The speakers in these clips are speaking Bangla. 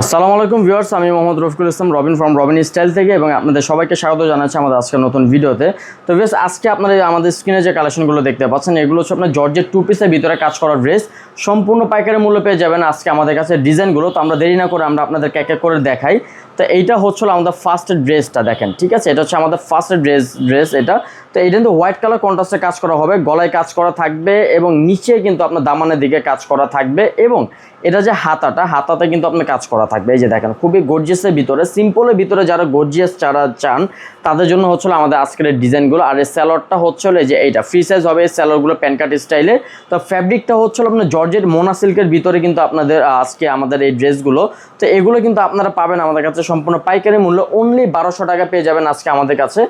আসসালামু আলাইকুম ভিউয়ার্স, আমি মোহাম্মদ রফিকুল ইসলাম, রবিন ফ্রম রবিন স্টাইল থেকে এবং আপনাদের সবাইকে স্বাগত জানাচ্ছি আমাদের আজকের নতুন ভিডিওতে। তো ভিউয়ার্স, আজকে আপনারা আমাদের স্ক্রিনে যে কালেকশনগুলো দেখতে পাচ্ছেন, এগুলো হচ্ছে আপনার জর্জের টু পিসের ভিতরে কাজ করা ড্রেস সম্পূর্ণ পাইকারি মূল্য পেয়ে যাবেন আজকে আমাদের কাছে ডিজাইনগুলো তো আমরা দেরি না করে আমরা আপনাদেরকে এক এক করে দেখাই। তো এইটা হচ্ছিল আমাদের ফার্স্ট ড্রেসটা দেখেন, ঠিক আছে? এটা হচ্ছে আমাদের ফার্স্ট ড্রেস ড্রেস এটা। তো এটা কিন্তু হোয়াইট কালার কন্ট্রাস্টে কাজ করা হবে, গলায় কাজ করা থাকবে এবং নিচে কিন্তু আপনার দামানের দিকে কাজ করা থাকবে এবং এটা যে হাতাটা, হাতাতে কিন্তু আপনার কাজ করা থাকবে। এই যে দেখেন, খুবই গর্জিয়াসের ভিতরে সিম্পলের ভিতরে যারা গর্জিয়াস যারা চান, তাদের জন্য হচ্ছিল আমাদের আজকের ডিজাইনগুলো। আর এই স্যালোয়ারটা হচ্ছিল যে এইটা ফ্রি সাইজ হবে এই স্যালোয়ারগুলো প্যানকাট স্টাইলে তো ফ্যাব্রিকটা হচ্ছিল আপনার জর্জের মোনা সিল্কের ভিতরে কিন্তু আপনাদের আজকে আমাদের এই ড্রেসগুলো। তো এগুলো কিন্তু আপনারা পাবেন আমাদের কাছে সম্পূর্ণ পাইকারি মূল্য অনলি বারোশো টাকা পেয়ে যাবেন আজকে আমাদের কাছে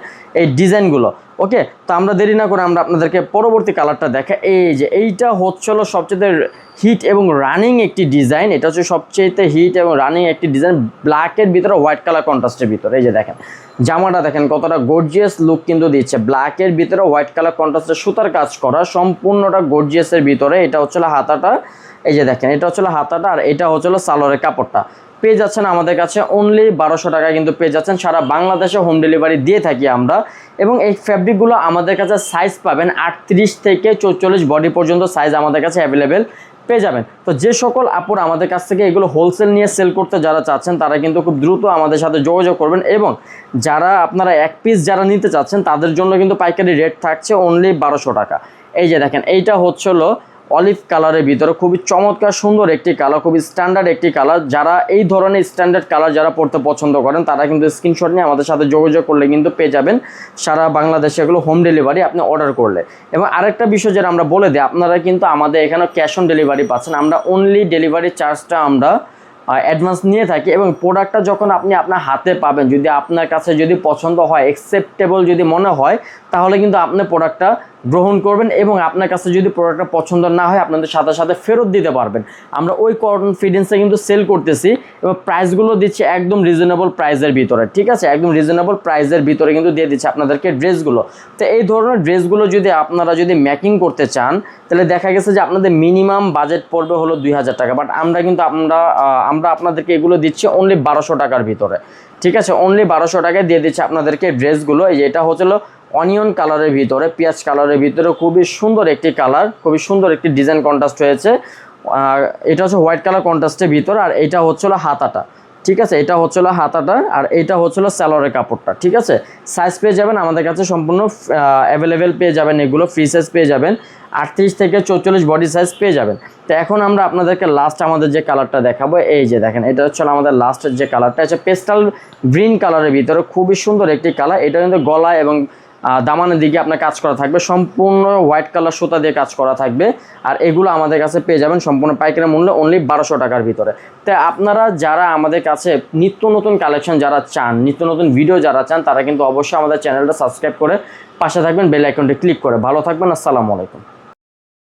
এই ডিজাইনগুলো। ওকে, তো আমরা দেরি না করে আমরা আপনাদেরকে পরবর্তী কালারটা দেখা। এই যে এইটা হচ্ছিল সবচেয়ে হিট এবং রানিং একটি ডিজাইন। এটা হচ্ছে সবচেয়ে হিট এবং রানিং একটি ডিজাইন। ব্ল্যাকের ভিতরে হোয়াইট কালার কন্ট্রাস্টের ভিতরে। এই যে দেখেন, জামাটা দেখেন কতটা গর্জিয়াস লুক কিন্তু দিচ্ছে। ব্ল্যাকের ভিতরে হোয়াইট কালার কন্ট্রাস্টের সুতার কাজ করা। সম্পূর্ণটা গর্জিয়াসের ভিতরে। এটা হচ্ছিল হাতাটা। এই যে দেখেন, এটা হচ্ছিল হাতাটা আর এটা হচ্ছিল সালোয়ারের কাপড়টা। পেয়ে যাচ্ছেন আমাদের কাছে অনলি বারোশো টাকা কিন্তু পেয়ে যাচ্ছেন। সারা বাংলাদেশে হোম ডেলিভারি দিয়ে থাকি আমরা। এবং এই ফ্যাব্রিকগুলো আমাদের কাছে সাইজ পাবেন আটত্রিশ থেকে চৌচল্লিশ বডি পর্যন্ত সাইজ আমাদের কাছে অ্যাভেলেবেল পেয়ে যাবেন। তো যে সকল আপুর আমাদের কাছ থেকে এগুলো হোলসেল নিয়ে সেল করতে যারা চাচ্ছেন, তারা কিন্তু খুব দ্রুত আমাদের সাথে যোগাযোগ করবেন এবং যারা আপনারা এক পিস যারা নিতে চাচ্ছেন, তাদের জন্য কিন্তু পাইকারি রেট থাকছে অনলি বারোশো টাকা। এই যে দেখেন, এইটা হচ্ছিল অলিভ কালারের ভিতরে খুবই চমৎকার, সুন্দর একটি কালার, খুবই স্ট্যান্ডার্ড একটি কালার। যারা এই ধরনের স্ট্যান্ডার্ড কালার যারা পড়তে পছন্দ করেন, তারা কিন্তু স্ক্রিনশট নিয়ে আমাদের সাথে যোগাযোগ করলে কিন্তু পেয়ে যাবেন। সারা বাংলাদেশে এগুলো হোম ডেলিভারি আপনি অর্ডার করলে। এবং আরেকটা বিষয় যেটা আমরা বলে দিই, আপনারা কিন্তু আমাদের এখানে ক্যাশ অন ডেলিভারি পাচ্ছেন। আমরা অনলি ডেলিভারি চার্জটা আমরা অ্যাডভান্স নিয়ে থাকি এবং প্রোডাক্টটা যখন আপনি আপনার হাতে পাবেন, যদি আপনার কাছে যদি পছন্দ হয় অ্যাকসেপ্টেবল যদি মনে হয়, তাহলে কিন্তু আপনি প্রোডাক্টটা গ্রহণ করবেন এবং আপনার কাছে যদি প্রোডাক্টটা পছন্দ না হয়, আপনাদের সাথে সাথে ফেরত দিতে পারবেন। আমরা ওই কনফিডেন্সে কিন্তু সেল করতেছি এবং প্রাইসগুলো দিচ্ছি একদম রিজনেবল প্রাইসের ভিতরে, ঠিক আছে? একদম রিজনেবল প্রাইসের ভিতরে কিন্তু দিয়ে দিচ্ছি আপনাদেরকে ড্রেসগুলো তো এই ধরনের ড্রেসগুলো যদি আপনারা যদি ম্যাকিং করতে চান, তাহলে দেখা গেছে যে আপনাদের মিনিমাম বাজেট পড়বে হলো দুই হাজার টাকা। বাট আমরা কিন্তু আমরা আমরা আপনাদেরকে এগুলো দিচ্ছি অনলি বারোশো টাকার ভিতরে, ঠিক আছে? অনলি বারোশো টাকায় দিয়ে দিচ্ছি আপনাদেরকে ড্রেসগুলো এই যে এটা হচ্ছিল অনিয়ন কালারের ভিতরে, পেঁয়াজ কালারের ভিতরে খুবই সুন্দর একটি কালার, খুবই সুন্দর একটি ডিজাইন কন্ট্রাস্ট হয়েছে। এটা হচ্ছে হোয়াইট কালার কন্ট্রাস্টের ভিতরে, আর এটা হচ্ছিল হাতাটা, ঠিক আছে? এটা হচ্ছিল হাতাটা, আর এটা হচ্ছিল স্যালোয়ারের কাপড়টা, ঠিক আছে? সাইজ পেয়ে যাবেন, আমাদের কাছে সম্পূর্ণ অ্যাভেলেবেল পেয়ে যাবেন, এগুলো ফ্রি সাইজ পেয়ে যাবেন, আটত্রিশ থেকে চৌচল্লিশ বডি সাইজ পেয়ে যাবেন। তো এখন আমরা আপনাদেরকে লাস্ট আমাদের যে কালারটা দেখাবো, এই যে দেখেন, এটা হচ্ছে আমাদের লাস্টের যে কালারটা আছে পেস্টাল গ্রিন কালারের ভিতরে খুবই সুন্দর একটি কালার, এটা কিন্তু গলা এবং দামানের দিকে আপনার কাজ করা থাকবে। সম্পূর্ণ হোয়াইট কালার সুতা দিয়ে কাজ করা থাকবে। আর এগুলো আমাদের কাছে পেয়ে যাবেন সম্পূর্ণ পাইকারি মূল্য অনলি বারোশো টাকার ভিতরে। তাই আপনারা যারা আমাদের কাছে নিত্য নতুন কালেকশন যারা চান, নিত্য নতুন ভিডিও যারা চান, তারা কিন্তু অবশ্যই আমাদের চ্যানেলটা সাবস্ক্রাইব করে পাশে থাকবেন বেল আইকনটি ক্লিক করে। ভালো থাকবেন, আসসালামু আলাইকুম।